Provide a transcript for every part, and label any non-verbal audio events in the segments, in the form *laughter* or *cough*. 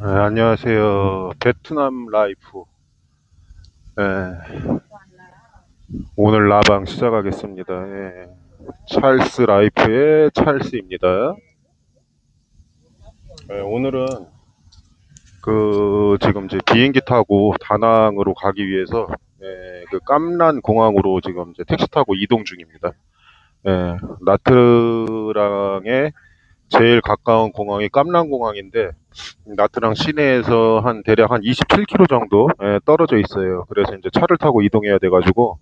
네, 안녕하세요. 베트남 라이프. 네, 오늘 라방 시작하겠습니다. 예, 찰스 라이프의 찰스입니다. 네, 오늘은 그 지금 이제 비행기 타고 다낭으로 가기 위해서 예, 그 깜란 공항으로 지금 이제 택시 타고 이동 중입니다. 예, 나트랑에 제일 가까운 공항이 깜란 공항인데 나트랑 시내에서 한 대략 한 27km 정도 예, 떨어져 있어요. 그래서 이제 차를 타고 이동해야 돼가지고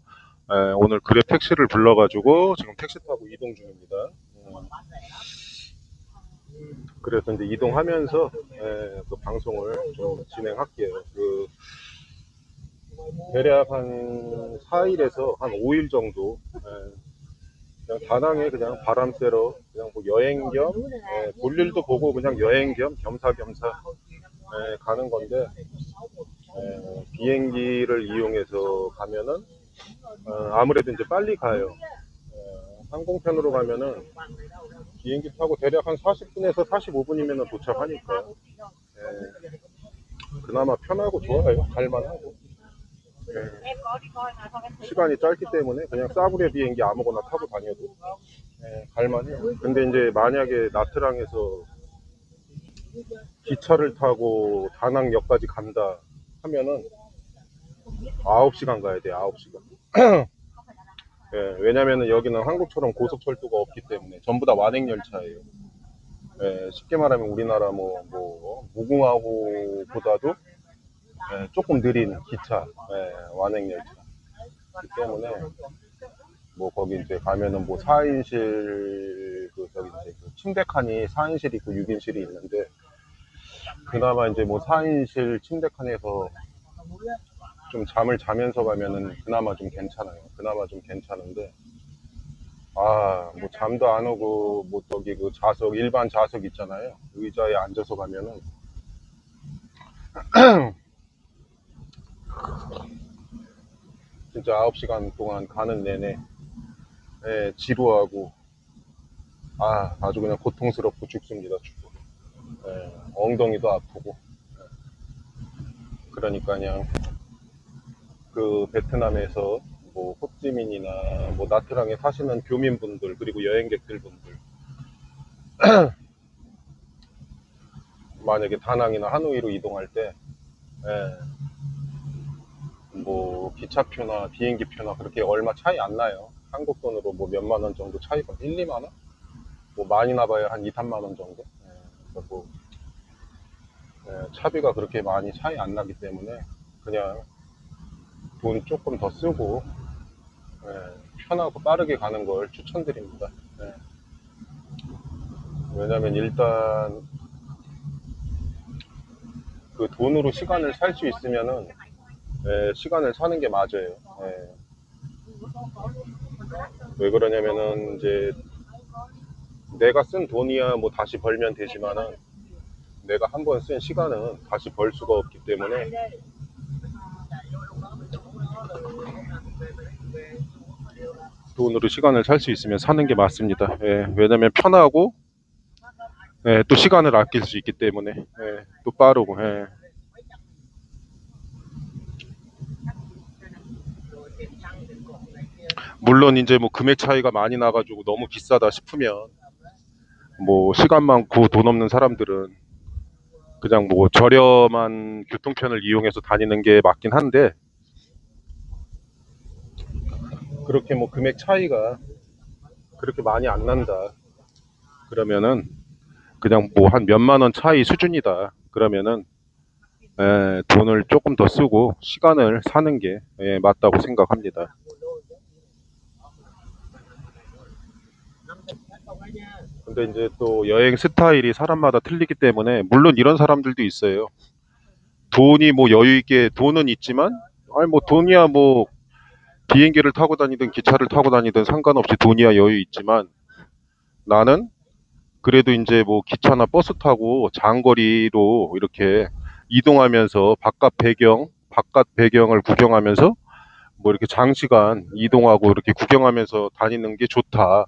예, 오늘 그랩 택시를 불러가지고 지금 택시 타고 이동 중입니다. 음. 그래서 이제 이동하면서 예, 그 방송을 좀 진행할게요. 그 대략 한 4일에서 한 5일 정도 예, 그냥 다낭에 그냥 바람 쐬러 그냥 뭐 여행 겸 예, 볼 일도 보고 그냥 여행 겸 겸사겸사 예, 가는 건데 예, 비행기를 이용해서 가면은 어, 아무래도 이제 빨리 가요. 예, 항공편으로 가면은 비행기 타고 대략 한 40분에서 45분이면 도착하니까 예, 그나마 편하고 좋아요. 갈만하고 예, 시간이 짧기 때문에 그냥 싸구려 비행기 아무거나 타고 다녀도 예, 갈만해요. 근데 이제 만약에 나트랑에서 기차를 타고 다낭역까지 간다 하면은 9시간 가야 돼, 9시간. 예, 왜냐면은 여기는 한국처럼 고속철도가 없기 때문에 전부 다 완행열차예요. 예, 쉽게 말하면 우리나라 뭐, 뭐, 무궁화호보다도 예, 조금 느린 기차, 예, 완행 열차. 그 때문에 뭐 거기 이제 가면은 뭐 4인실 그 저기 이제 그 침대 칸이 4인실 있고 6인실이 있는데 그나마 이제 뭐 4인실 침대 칸에서 좀 잠을 자면서 가면은 그나마 좀 괜찮아요. 그나마 좀 괜찮은데 아 뭐 잠도 안 오고 뭐 저기 그 좌석 일반 좌석 있잖아요. 의자에 앉아서 가면은 *clears throat* 진짜 9시간 동안 가는 내내 예, 지루하고 아 아주 그냥 고통스럽고 죽습니다 죽고 예, 엉덩이도 아프고 예. 그러니까 그냥 그 베트남에서 뭐 호찌민이나 뭐 나트랑에 사시는 교민분들 그리고 여행객들 분들 *clears throat* 만약에 다낭이나 하노이로 이동할 때 예, 뭐 기차표나 비행기표나 그렇게 얼마 차이 안 나요. 한국 돈으로 뭐 몇만 원 정도 차이가 1, 2만 원? 뭐 많이 나봐야 한 2, 3만 원 정도. 예, 그래서 뭐 예, 차비가 그렇게 많이 차이 안 나기 때문에 그냥 돈 조금 더 쓰고 예, 편하고 빠르게 가는 걸 추천드립니다. 예. 왜냐면 일단 그 돈으로 시간을 살 수 있으면은 예, 시간을 사는 게 맞아요. 예. 왜 그러냐면은 이제 내가 쓴 돈이야 뭐 다시 벌면 되지만은 내가 한 번 쓴 시간은 다시 벌 수가 없기 때문에 돈으로 시간을 살 수 있으면 사는 게 맞습니다. 예, 왜냐면 편하고 예, 또 시간을 아낄 수 있기 때문에 예, 또 빠르고 예. 물론 이제 뭐 금액 차이가 많이 나가지고 너무 비싸다 싶으면 뭐 시간 많고 돈 없는 사람들은 그냥 뭐 저렴한 교통편을 이용해서 다니는 게 맞긴 한데 그렇게 뭐 금액 차이가 그렇게 많이 안 난다 그러면은 그냥 뭐 한 몇만 원 차이 수준이다 그러면은 에, 돈을 조금 더 쓰고 시간을 사는 게 예, 맞다고 생각합니다. 근데 이제 또 여행 스타일이 사람마다 틀리기 때문에 물론 이런 사람들도 있어요. 돈이 뭐 여유 있게 돈은 있지만 아니 뭐 돈이야 뭐 비행기를 타고 다니든 기차를 타고 다니든 상관없이 돈이야 여유 있지만 나는 그래도 이제 뭐 기차나 버스 타고 장거리로 이렇게 이동하면서 바깥 배경, 바깥 배경을 구경하면서 뭐 이렇게 장시간 이동하고 이렇게 구경하면서 다니는 게 좋다.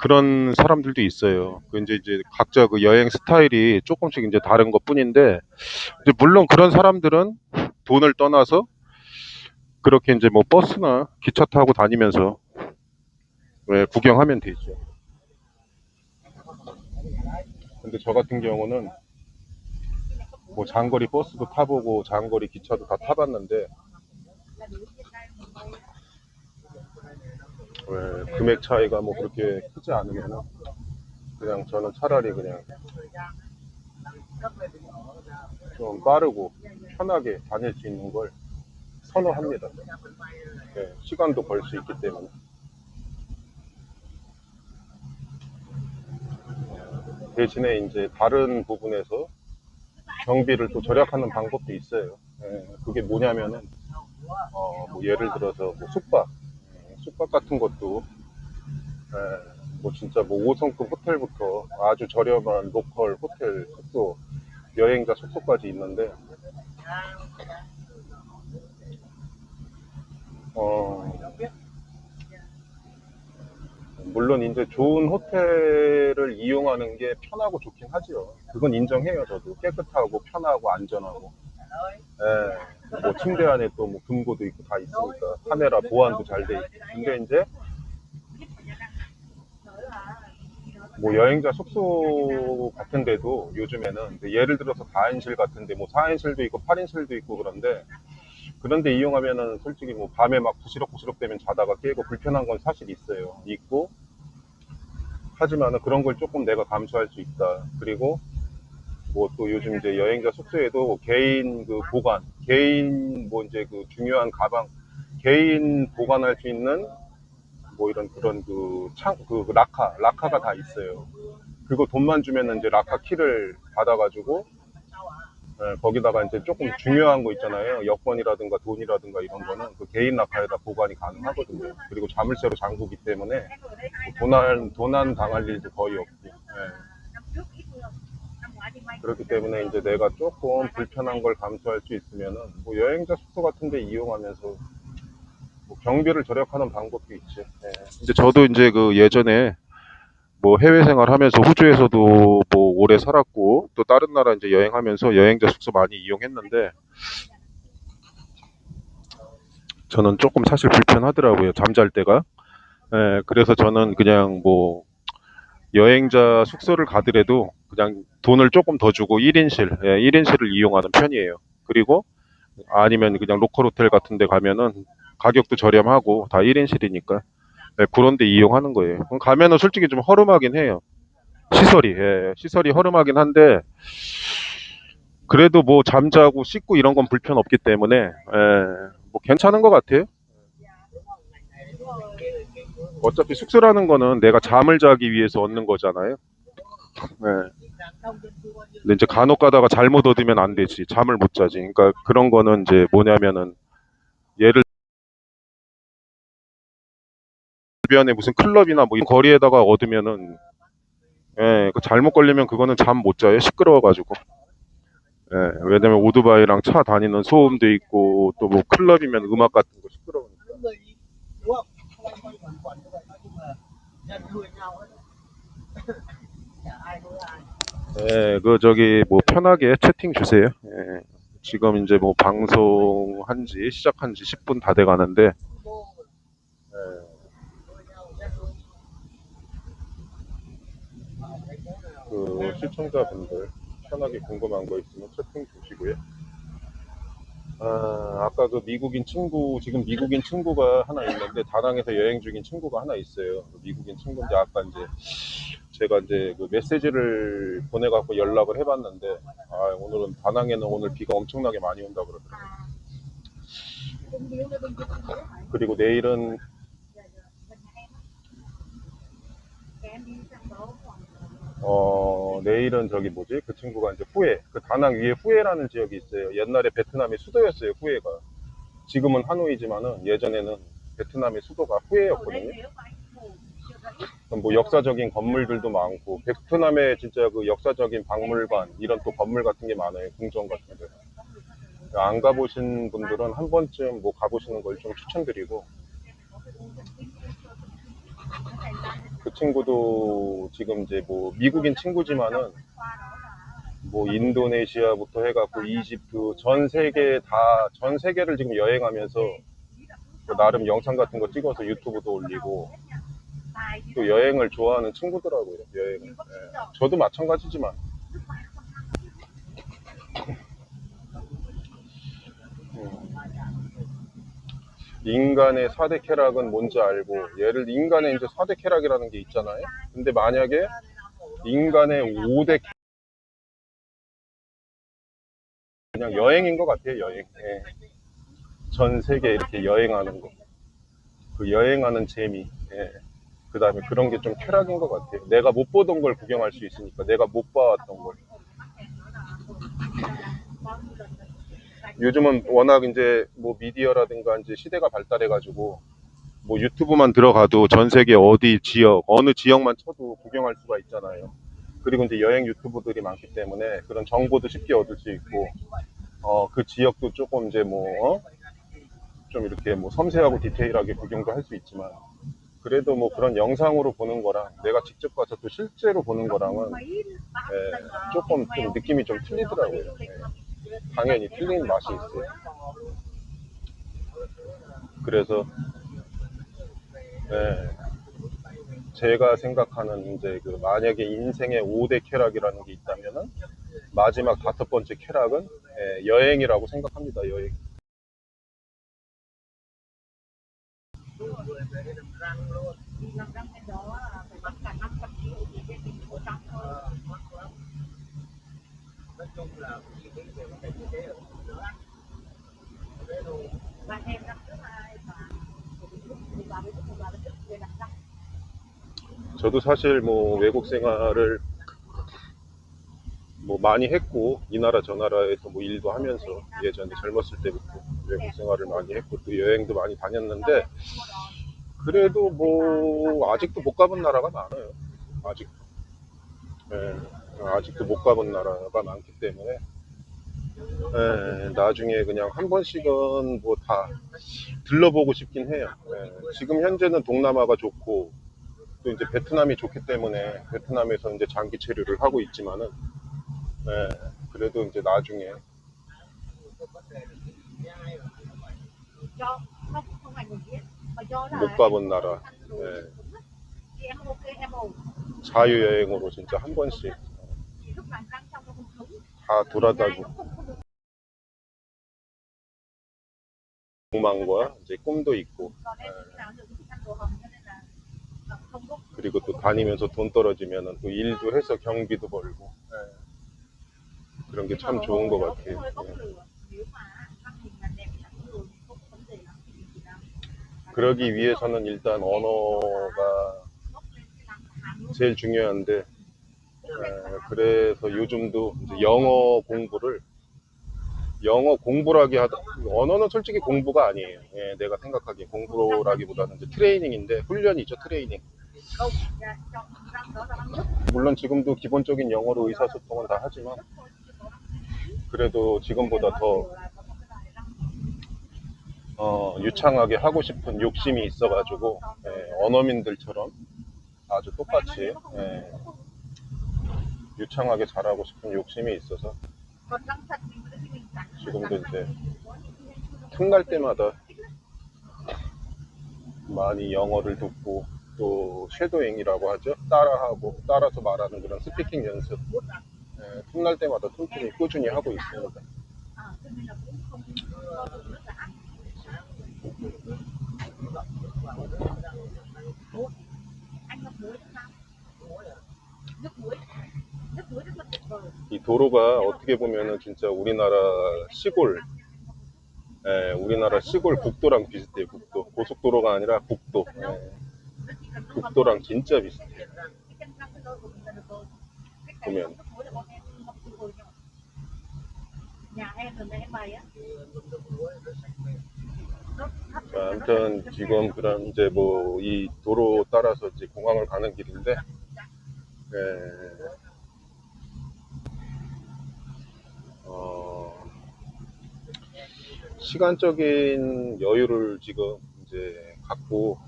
그런 사람들도 있어요. 그 이제 이제 각자 그 여행 스타일이 조금씩 이제 다른 것 뿐인데 물론 그런 사람들은 돈을 떠나서 그렇게 이제 뭐 버스나 기차 타고 다니면서 왜 구경하면 되죠. 근데 저 같은 경우는 뭐 장거리 버스도 타보고 장거리 기차도 다 타봤는데 왜 금액 차이가 뭐 그렇게 크지 않으면 그냥 저는 차라리 그냥 좀 빠르고 편하게 다닐 수 있는 걸 선호합니다. 네, 시간도 벌 수 있기 때문에. 대신에 이제 다른 부분에서 경비를 또 절약하는 방법도 있어요. 예, 그게 뭐냐면은 어, 뭐 예를 들어서 뭐 숙박, 예, 숙박 같은 것도 예, 뭐 진짜 뭐 5성급 호텔부터 아주 저렴한 로컬 호텔 숙소, 여행자 숙소까지 있는데 어, 물론 이제 좋은 호텔을 이용하는 게 편하고 좋긴 하지요. 그건 인정해요, 저도. 깨끗하고 편하고 안전하고. 예, 뭐 침대 안에 또 뭐 금고도 있고 다 있으니까 카메라 보안도 잘 돼 있고. 근데 이제 뭐 여행자 숙소 같은 데도 요즘에는 예를 들어서 4인실 같은 데 뭐 4인실도 있고 8인실도 있고 그런데 그런데 이용하면은 솔직히 뭐 밤에 막 부시럭부시럭 되면 자다가 깨고 불편한 건 사실 있어요. 있고 하지만은 그런 걸 조금 내가 감수할 수 있다. 그리고 뭐 또 요즘 이제 여행자 숙소에도 개인 그 보관, 개인 뭐 이제 그 중요한 가방, 개인 보관할 수 있는 뭐 이런 그런 그 창, 그 라카, 라카가 다 있어요. 그거 돈만 주면은 이제 라카 키를 받아가지고 예, 거기다가 이제 조금 중요한 거 있잖아요. 여권이라든가 돈이라든가 이런 거는 그 개인 라카에다 보관이 가능하거든요. 그리고 자물쇠로 잠그기 때문에 뭐 도난, 도난 당할 일도 거의 없고. 예. 그렇기 때문에 이제 내가 조금 불편한 걸 감수할 수 있으면은 뭐 여행자 숙소 같은 데 이용하면서 뭐 경비를 절약하는 방법도 있지. 예. 이제 저도 이제 그 예전에 뭐 해외 생활하면서 호주에서도 뭐 오래 살았고 또 다른 나라 이제 여행하면서 여행자 숙소 많이 이용했는데 저는 조금 사실 불편하더라고요. 잠잘 때가. 예, 그래서 저는 그냥 뭐 여행자 숙소를 가더라도 그냥 돈을 조금 더 주고 1인실, 예, 1인실을 이용하는 편이에요. 그리고 아니면 그냥 로컬 호텔 같은 데 가면은 가격도 저렴하고 다 1인실이니까 예, 그런 데 이용하는 거예요. 그럼 가면은 솔직히 좀 허름하긴 해요. 시설이, 예, 시설이 허름하긴 한데 그래도 뭐 잠자고 씻고 이런 건 불편 없기 때문에 예, 뭐 괜찮은 것 같아요. 어차피 숙소라는 거는 내가 잠을 자기 위해서 얻는 거잖아요. 네. 근데 이제 간혹 가다가 잘못 얻으면 안 되지. 잠을 못 자지. 그러니까 그런 거는 이제 뭐냐면은 예를 주변에 무슨 클럽이나 뭐 거리에다가 얻으면은 예, 그 잘못 걸리면 그거는 잠 못 자요. 시끄러워가지고. 예, 왜냐면 오토바이랑 차 다니는 소음도 있고 또 뭐 클럽이면 음악 같은 거 시끄러우니까. Anh quanh quẩn quẩn như vậy thôi nhưng mà nhân đuôi nhau ấy chả ai nuôi ai 예, 그 저기 뭐 편하게 채팅 주세요. 예, 지금 이제 뭐 방송 한지 시작한 지 10분 다 돼 가는데 예, 그 시청자분들 편하게 궁금한 거 있으면 채팅 주시고요. 아, 아까 그 미국인 친구 지금 미국인 친구가 하나 있는데 다낭에서 여행 중인 친구가 하나 있어요. 그 미국인 친구인데 아까 이제 제가 이제 그 메시지를 보내갖고 연락을 해봤는데 아, 오늘은 다낭에는 오늘 비가 엄청나게 많이 온다 그러더라고요. 그리고 내일은 어 내일은 저기 뭐지 그 친구가 이제 후에 그 다낭 위에 후에라는 지역이 있어요. 옛날에 베트남의 수도였어요. 후에가 지금은 하노이지만은 예전에는 베트남의 수도가 후에였거든요. 뭐 역사적인 건물들도 많고 베트남에 진짜 그 역사적인 박물관 이런 또 건물 같은 게 많아요. 궁전 같은 데. 안 가보신 분들은 한 번쯤 뭐 가보시는 걸 좀 추천드리고 그 친구도 지금 이제 뭐 미국인 친구지만은 뭐 인도네시아부터 해갖고 이집트 전 세계 다 전 세계를 지금 여행하면서 그 나름 영상 같은 거 찍어서 유튜브도 올리고 또 여행을 좋아하는 친구더라고요 여행을 예. 저도 마찬가지지만 인간의 4대 쾌락은 뭔지 알고 들어 인간의 이제 4대 쾌락이라는 게 있잖아요? 근데 만약에 인간의 5대 그냥 여행인 것 같아요 여행. 예. 전 세계 이렇게 여행하는 거. 그 여행하는 재미. 그 다음에 그런 게 좀 쾌락인 것 같아요. 내가 못 보던 걸 구경할 수 있으니까 내가 못 봐왔던 걸 요즘은 워낙 이제 뭐 미디어라든가 이제 시대가 발달해가지고 뭐 유튜브만 들어가도 전 세계 어디 지역 어느 지역만 쳐도 구경할 수가 있잖아요. 그리고 이제 여행 유튜브들이 많기 때문에 그런 정보도 쉽게 얻을 수 있고 어 그 지역도 조금 이제 뭐 어? 좀 이렇게 뭐 섬세하고 디테일하게 구경도 할 수 있지만 그래도 뭐 그런 영상으로 보는 거랑 내가 직접 가서 또 실제로 보는 거랑은 예, 조금 좀 느낌이 좀 틀리더라고요. 예. 당연히 틀린 맛이 있어요. 그래서 네, 제가 생각하는 이제 그 만약에 인생의 5대 쾌락이라는 게 있다면은 마지막 다섯 번째 쾌락은 예, 여행이라고 생각합니다. 여행. 저도 사실 뭐 외국 생활을 뭐 많이 했고 이 나라 저 나라에서 뭐 일도 하면서 예전에 젊었을 때부터 외국 생활을 많이 했고 또 여행도 많이 다녔는데 그래도 뭐 아직도 못 가본 나라가 많아요. 아직도. 예, 아직도 못 가본 나라가 많기 때문에 예, 나중에 그냥 한 번씩은 뭐 다 들러보고 싶긴 해요. 예, 지금 현재는 동남아가 좋고 또 이제 베트남이 좋기 때문에 베트남에서 이제 장기 체류를 하고 있지만은 예, 그래도 이제 나중에. 못 가본 나라. 예, 자유여행으로 진짜 한 번씩 다 돌아다니고 로망과 이제 꿈도 있고 그리고 또 다니면서 돈 떨어지면 또 일도 해서 경비도 벌고 예. 그런 게 참 좋은 것 같아요. 예. 그러기 위해서는 일단 언어가 제일 중요한데 예, 그래서 요즘도 영어 공부를 영어 공부라기 하다 언어는 솔직히 공부가 아니에요. 예, 내가 생각하기에 공부라기보다는 이제 트레이닝인데 훈련이죠 트레이닝. 물론 지금도 기본적인 영어로 의사소통은 다 하지만 그래도 지금보다 더 어, 유창하게 하고 싶은 욕심이 있어가지고 예, 언어민들처럼 아주 똑같이 예, 유창하게 잘하고 싶은 욕심이 있어서 지금도 이제 틈날 때마다 많이 영어를 듣고 또 쉐도잉이라고 하죠? 따라하고 따라서 말하는 그런 스피킹 연습. 예, 틈날 때마다 틈틈이 꾸준히 하고 있습니다 이 도로가 어떻게 보면은 진짜 우리나라 시골, 예, 우리나라 시골 국도랑 비슷해요. 국도 고속도로가 아니라 국도, 예, 국도랑 진짜 비슷해요. 보면 자, 아무튼 지금 그런 이제 뭐 이 도로 따라서 이제 공항을 가는 길인데, 예, 어, 시간적인 여유를 지금 이제 갖고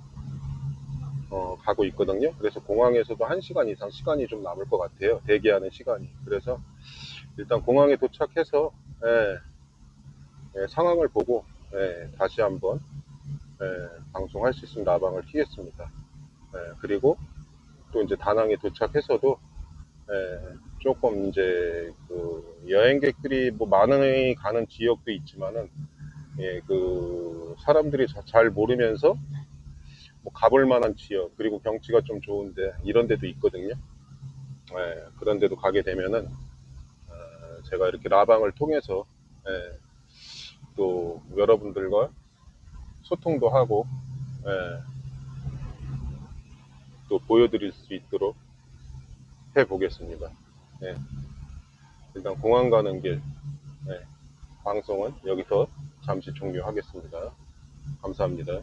어, 가고 있거든요. 그래서 공항에서도 1시간 이상 시간이 좀 남을 것 같아요. 대기하는 시간이. 그래서 일단 공항에 도착해서 예, 예, 상황을 보고 예, 다시 한번 예, 방송할 수 있으면 라방을 키겠습니다. 예, 그리고 또 이제 다낭에 도착해서도 예, 조금 이제 그 여행객들이 뭐 많이 가는 지역도 있지만은 예, 그 사람들이 자- 잘 모르면서 뭐 가볼 만한 지역 그리고 경치가 좀 좋은데 이런 데도 있거든요. 예, 그런 데도 가게 되면은 어, 제가 이렇게 라방을 통해서 예, 또 여러분들과 소통도 하고 예, 또 보여드릴 수 있도록 해 보겠습니다. 예. 일단 공항 가는 길 예, 방송은 여기서 잠시 종료하겠습니다. 감사합니다.